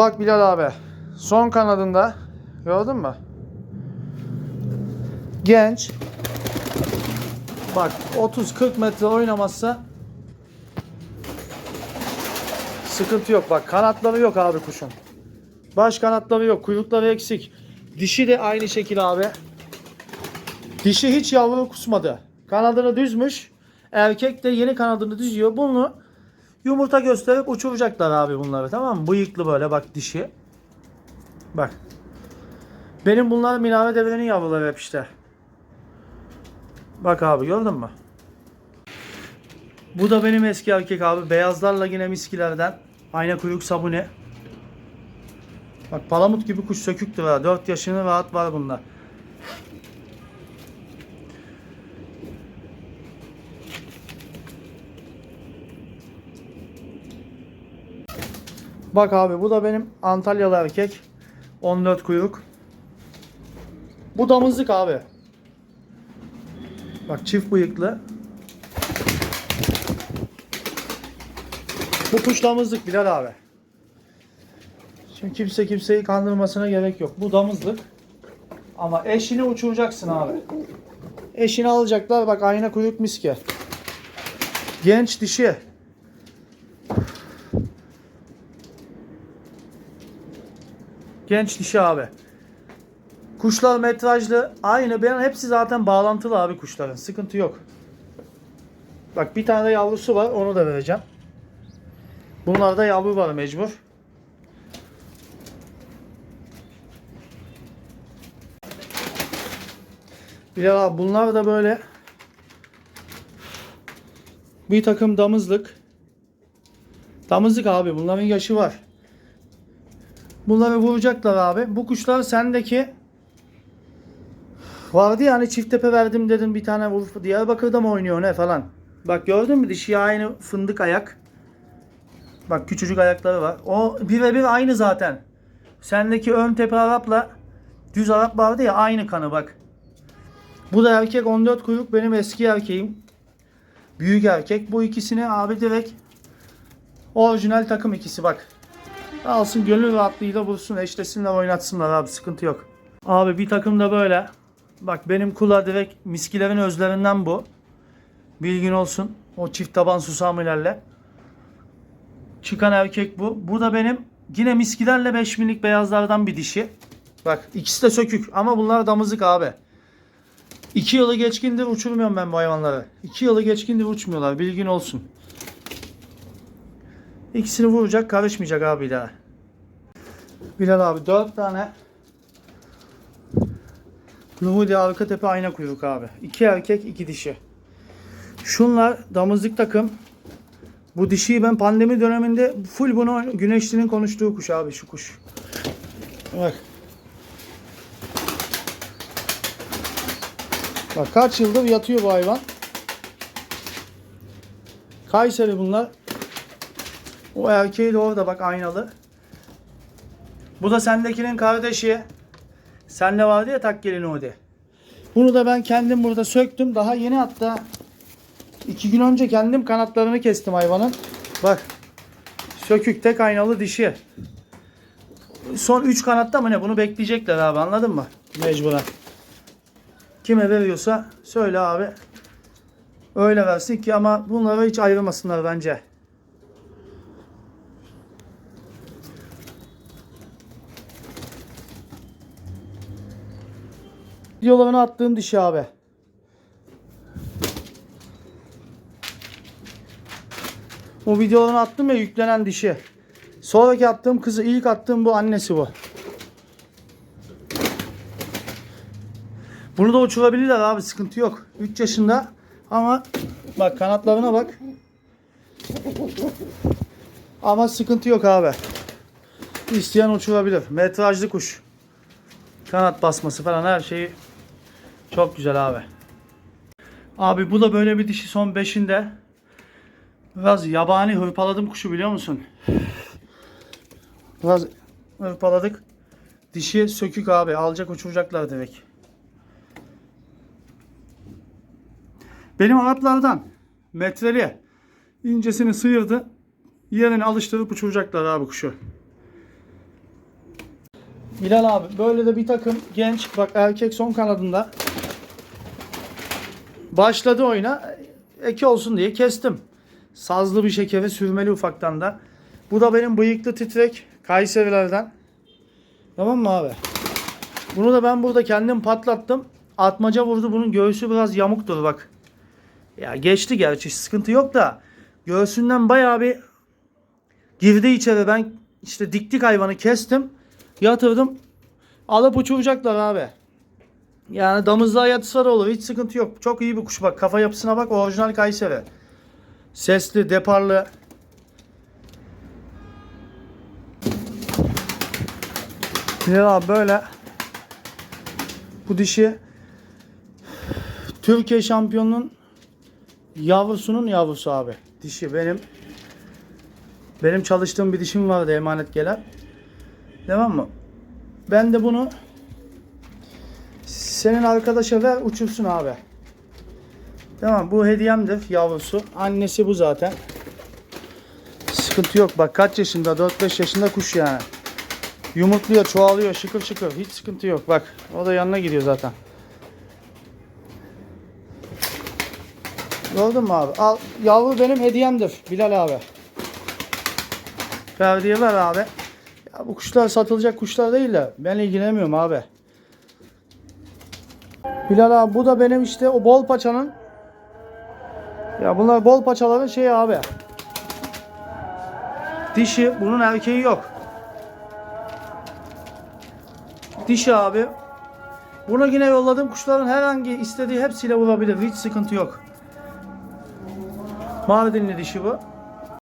Bak Bilal abi. Son kanadında. Gördün mü? Genç. Bak 30-40 metre oynamazsa sıkıntı yok. Bak kanatları yok abi kuşun. Baş kanatları yok. Kuyrukları eksik. Dişi de aynı şekil abi. Dişi hiç yavru kusmadı. Kanadını düzmüş. Erkek de yeni kanadını düzüyor. Bunu yumurta gösterip uçuracaklar abi bunları tamam mı? Bıyıklı böyle bak dişi. Bak. Benim bunlar minare devrenin yavruları hep işte. Bak abi gördün mü? Bu da benim eski erkek abi. Beyazlarla yine miskilerden. Ayna kuyruk sabuni. Bak palamut gibi kuş söküktür ha. 4 yaşını rahat var bunda. Bak abi bu da benim Antalyalı erkek. 14 kuyruk. Bu damızlık abi. Bak çift bıyıklı. Bu kuş damızlık Bilal abi. Şimdi kimse kimseyi kandırmasına gerek yok. Bu damızlık. Ama eşini uçuracaksın abi. Eşini alacaklar bak ayna kuyruk miske. Genç dişi. Genç dişi abi. Kuşlar metrajlı. Aynı. Ben hepsi zaten bağlantılı abi kuşların. Sıkıntı yok. Bak bir tane de yavrusu var. Onu da vereceğim. Bunlarda yavru var mecbur. Bilal abi bunlar da böyle bir takım damızlık. Damızlık abi bunların yaşı var. Bunları vuracaklar abi. Bu kuşlar sendeki vardı ya hani çift tepe verdim dedim bir tane vur. Diyarbakır'da mı oynuyor ne falan. Bak gördün mü dişi aynı fındık ayak. Bak küçücük ayakları var. O birebir aynı zaten. Sendeki ön tepe Arap'la düz Arap vardı ya aynı kanı bak. Bu da erkek 14 kuyruk benim eski erkeğim. Büyük erkek. Bu ikisini abi direkt orijinal takım ikisi bak. Alsın gönül rahatlığıyla vursun eşlesinler oynatsınlar abi sıkıntı yok. Abi bir takım da böyle. Bak benim kula direkt miskilerin özlerinden bu. Bilgin olsun. O çift taban susamlarla. Çıkan erkek bu. Bu da benim yine miskilerle 5 minik beyazlardan bir dişi. Bak ikisi de sökük ama bunlar damızlık abi. 2 yılı geçkindir uçurmuyorum ben bu hayvanları. 2 yılı geçkindir uçmuyorlar bilgin olsun. İkisini vuracak karışmayacak abi bir daha. Bilal abi 4 tane Nuhudi arka tepe ayna kuyruk abi. 2 erkek 2 dişi. Şunlar damızlık takım. Bu dişiyi ben pandemi döneminde full bunu Güneşli'nin konuştuğu kuş abi şu kuş. Bak. Bak kaç yıldır yatıyor bu hayvan. Kayseri bunlar. O erkeği de orada bak aynalı. Bu da sendekinin kardeşi. Sende vardı ya tak gelin o de. Bunu da ben kendim burada söktüm. Daha yeni hatta iki gün önce kendim kanatlarını kestim hayvanın. Bak. Sökük tek aynalı dişi. Son 3 kanatta mı ne? Bunu bekleyecekler abi anladın mı? Mecburen. Kime veriyorsa söyle abi. Öyle versin ki ama bunları hiç ayırmasınlar bence. Videolarını attığım dişi abi. O videolarını attım ya yüklenen dişi. Sonraki attığım kızı ilk attığım bu annesi bu. Bunu da uçurabilirler abi sıkıntı yok. 3 yaşında ama bak kanatlarına bak. Ama sıkıntı yok abi. İsteyen uçurabilir. Metrajlı kuş. Kanat basması falan her şeyi çok güzel abi. Abi bu da böyle bir dişi son 5'inde. Biraz yabani hırpaladım kuşu biliyor musun? Biraz hırpaladık. Dişi sökük abi. Alacak uçuracaklar direkt. Benim Araplardan metreli incesini sıyırdı. Yerini alıştırıp uçuracaklar abi kuşu. Bilal abi böyle de bir takım genç bak erkek son kanadında başladı oyuna eki olsun diye kestim. Sazlı bir şekeri sürmeli ufaktan da. Bu da benim bıyıklı titrek Kayserilerden. Tamam mı abi? Bunu da ben burada kendim patlattım. Atmaca vurdu. Bunun göğsü biraz yamuktur bak. Ya geçti gerçi sıkıntı yok da göğsünden bayağı bir girdi içeri. Ben işte diktik hayvanı kestim. Yatırdım. Alıp uçuracaklar abi. Yani damızlığa yatırsa da olur. Hiç sıkıntı yok. Çok iyi bir kuş bak. Kafa yapısına bak. Orijinal Kayseri. Sesli, deparlı. Bilal abi böyle bu dişi Türkiye şampiyonunun yavrusunun yavrusu abi. Dişi benim benim çalıştığım bir dişim vardı emanet gelen. Tamam mı? Ben de bunu senin arkadaşa ver uçursun abi. Tamam bu hediyemdir yavrusu. Annesi bu zaten. Sıkıntı yok. Bak kaç yaşında? 4-5 yaşında kuş yani. Yumurtluyor, çoğalıyor, şıkır şıkır. Hiç sıkıntı yok. Bak o da yanına gidiyor zaten. Gördün mü abi? Al, yavru benim hediyemdir Bilal abi. Ferdi'ye ver abi. Ya bu kuşlar satılacak kuşlar değil de ben ilgilenmiyorum abi. Bilal abi bu da benim işte o bol paçanın ya bunlar bol paçaların şeyi abi. Dişi bunun erkeği yok. Dişi abi. Buna yine yolladığım kuşların herhangi istediği hepsiyle vurabilir. Hiç sıkıntı yok. Mardinli dişi bu.